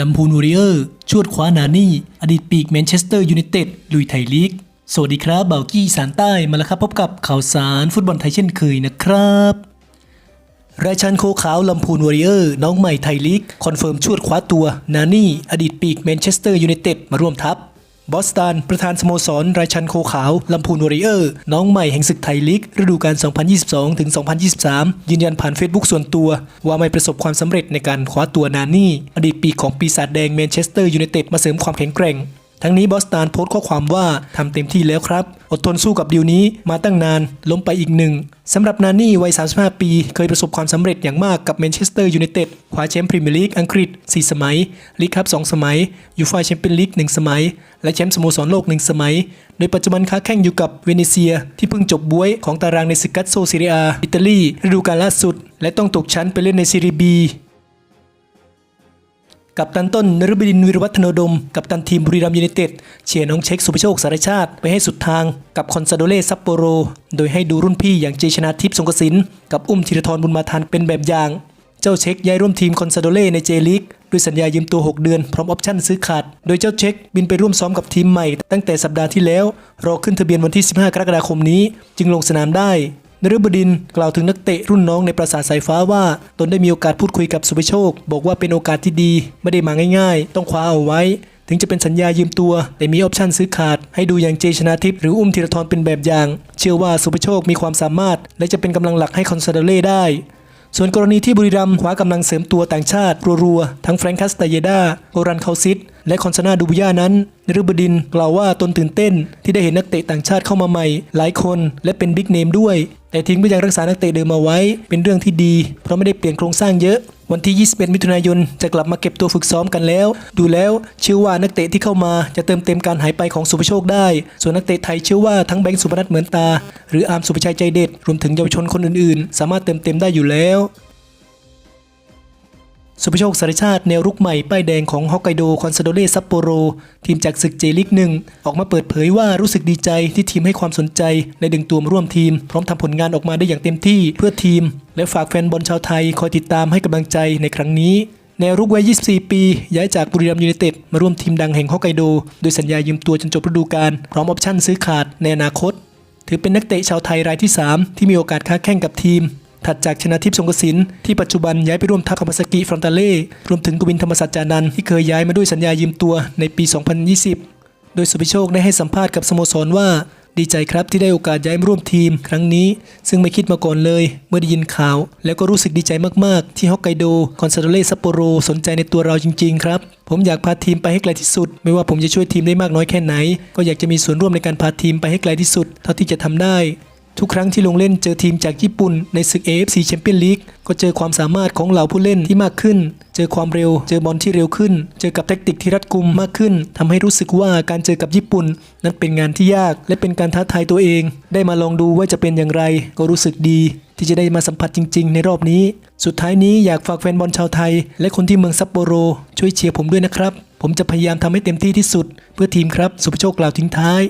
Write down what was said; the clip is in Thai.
ลำพูนวอริเออร์ชวดคว้านานี่ อดีตปีกแมนเชสเตอร์ยูไนเต็ดลุยไทยลีก สวัสดีครับเบากี้สารใต้มาแล้วครับ พบกับข่าวสารฟุตบอลไทยเช่นเคยนะครับราชันโคขาวลำพูนวอริเออร์น้องใหม่ไทยลีก คอนเฟิร์มชวดคว้าตัว นานี่ อดีตปีกแมนเชสเตอร์ยูไนเต็ดมาร่วมทัพ บอสตันประธานสโมสรราชันโคขาวลำพูนวอริเออร์ น้องใหม่แห่งศึกไทยลีกฤดูกาล 2022 ถึง 2023 ยืนยันผ่านเฟซบุ๊กส่วนตัว ว่าไม่ประสบความสำเร็จในการคว้าตัวนานี่ อดีตปีของปีศาจแดงแมนเชสเตอร์ยูไนเต็ดมาเสริมความแข็งแกร่ง ทั้งนี้บอสตันโพสต์ข้อความว่าทำเต็มที่แล้วครับ อดทนสู้กับดีลนี้มาตั้งนาน ล้มไปอีกหนึ่งสำหรับนานี่วัย 35 ปี เคยประสบความสำเร็จอย่างมากกับแมนเชสเตอร์ยูไนเต็ดคว้าแชมป์พรีเมียร์ลีกอังกฤษ 4 สมัย ลีกคัพ2สมัย ยูฟ่าแชมเปี้ยนลีก 1 สมัย และแชมป์สโมสรโลก 1 สมัย โดยปัจจุบันค้าแข่งอยู่กับเวเนเซีย ที่เพิ่งจบบวยของตารางในศึกกัตโซซีเรียอิตาลีฤดูกาลล่าสุด และต้องตกชั้นไปเล่นในซีรีบี กับตันต้นนฤบดินวิรวัฒโนดม กับตันทีมบุรีรัมย์ยูไนเต็ดเชียร์น้องเช็คสุภโชคสารชาติ ไปให้สุดทางกับคอนซาโดเล่ซัปโปโร โดยให้ดูรุ่นพี่อย่างเจชนาทิพย์สงกสินกับอุ้มธีรทรบุญมาทันเป็นแบบอย่าง เจ้าเช็คย้ายร่วมทีมคอนซาโดเล่ในเจลีกด้วยสัญญายืมตัว 6 เดือนพร้อมออปชั่นซื้อขาด โดยเจ้าเช็คบินไปร่วมซ้อมกับทีมใหม่ ตั้งแต่สัปดาห์ที่แล้วรอขึ้นทะเบียนวันที่ 15 กรกฎาคมนี้ จึงลงสนามได้ นฤบดินกล่าวถึงนักเตะรุ่นน้องในปราสาทสายฟ้าว่า ตนได้มีโอกาสพูดคุยกับสุภโชค บอกว่าเป็นโอกาสที่ดีไม่ได้มาง่ายๆ ต้องคว้าเอาไว้ ถึงจะเป็นสัญญายืมตัว แต่มีออปชั่นซื้อขาด ให้ดูอย่างเจชนาทิพย์หรืออุ้มธีรทรเป็นแบบอย่าง เชื่อว่าสุภโชคมีความสามารถ และจะเป็นกำลังหลักให้คอนซาโดเล่ได้ส่วนกรณีที่บุรีรัมย์คว้ากำลังเสริมตัวต่างชาติรัวๆ ทั้งแฟรงคัสตาเยดาโอรันเคาซิต และคอนซานาดูบุย่านั้นนฤบดินกล่าวว่าตนตื่นเต้น ที่ได้เห็นนักเตะต่างชาติเข้ามาใหม่ หลายคนและเป็นบิ๊กเนมด้วย แต่ทิ้งไปยังรักษานักเตะเดิมมาไว้ เป็นเรื่องที่ดี เพราะไม่ได้เปลี่ยนโครงสร้างเยอะวันที่ 21 มิถุนายน จะกลับมาเก็บตัวฝึกซ้อมกันแล้ว ดูแล้วเชื่อว่านักเตะที่เข้ามาจะเติมเต็มการหายไปของสุภโชคได้ ส่วนนักเตะไทยเชื่อว่าทั้งแบงค์สุพนัทเหมือนตา หรืออาร์มสุภชัยใจเด็ด รวมถึงเยาวชนคนอื่นๆ สามารถเติมเต็มได้อยู่แล้ว สุภโชคสารชาติแนวรุกใหม่ ป้ายแดงของฮอกไกโดคอนซาโดเล่ซัปโปโร ทีมจากศึกเจลิกหนึ่งออกมาเปิดเผยว่ารู้สึกดีใจที่ทีมให้ความสนใจและดึงตัวมาร่วมทีม พร้อมทำผลงานออกมาได้อย่างเต็มที่เพื่อทีม และฝากแฟนบอลชาวไทย คอยติดตามให้กำลังใจในครั้งนี้แนวรุกวัย 24 ปี ย้ายจากบุรีรัมย์ยูไนเต็ดมาร่วมทีมดังแห่งฮอกไกโด โดยสัญญายืมตัวจนจบฤดูกาลพร้อมออปชั่นซื้อขาดในอนาคต ถือเป็นนักเตะชาวไทยรายที่ 3 ที่มีโอกาสค้าแข่งกับทีม ถัดจากชนะทิพย์สงกสินที่ปัจจุบันย้ายไปร่วมทัพคามาสกิฟรอนตาเล่รวมถึงกวินธรรมสัจจานันที่เคยย้ายมาด้วยสัญญายืมตัวในปี 2020 โดยสุภิโชคได้ให้สัมภาษณ์กับสโมสรว่าดีใจครับที่ได้โอกาสย้ายมาร่วมทีม ครั้งนี้ ซึ่งไม่คิดมาก่อนเลย เมื่อได้ยินข่าว แล้วก็รู้สึกดีใจมากๆ ที่ฮอกไกโดคอนซาโดเล่ซัปโปโรสนใจในตัวเราจริงๆครับ ผมอยากพาทีมไปให้ไกลที่สุด ไม่ว่าผมจะช่วยทีมได้มากน้อยแค่ไหน ก็อยากจะมีส่วนร่วมในการพาทีมไปให้ไกลที่สุด เท่าที่จะทำได้ ทุกครั้งที่ลงเล่นเจอทีมจากญี่ปุ่นในศึก AFC Champions League ก็เจอความสามารถของเหล่าผู้เล่นที่มากขึ้น เจอความเร็ว เจอบอลที่เร็วขึ้น เจอกับแทคติกที่รัดกุมมากขึ้นทำให้รู้สึกว่าการเจอกับญี่ปุ่น นั้นเป็นงานที่ยาก และเป็นการท้าทายตัวเอง ได้มาลองดูว่าจะเป็นอย่างไร ก็รู้สึกดี ที่จะได้มาสัมผัสจริง ๆ ในรอบนี้ สุดท้ายนี้อยากฝากแฟนบอลชาวไทย และคนที่เมืองซัปโปโร ช่วยเชียร์ผมด้วยนะครับ ผมจะพยายามทำให้เต็มที่ที่สุด เพื่อทีมครับ สุภโชคกล่าวทิ้งท้าย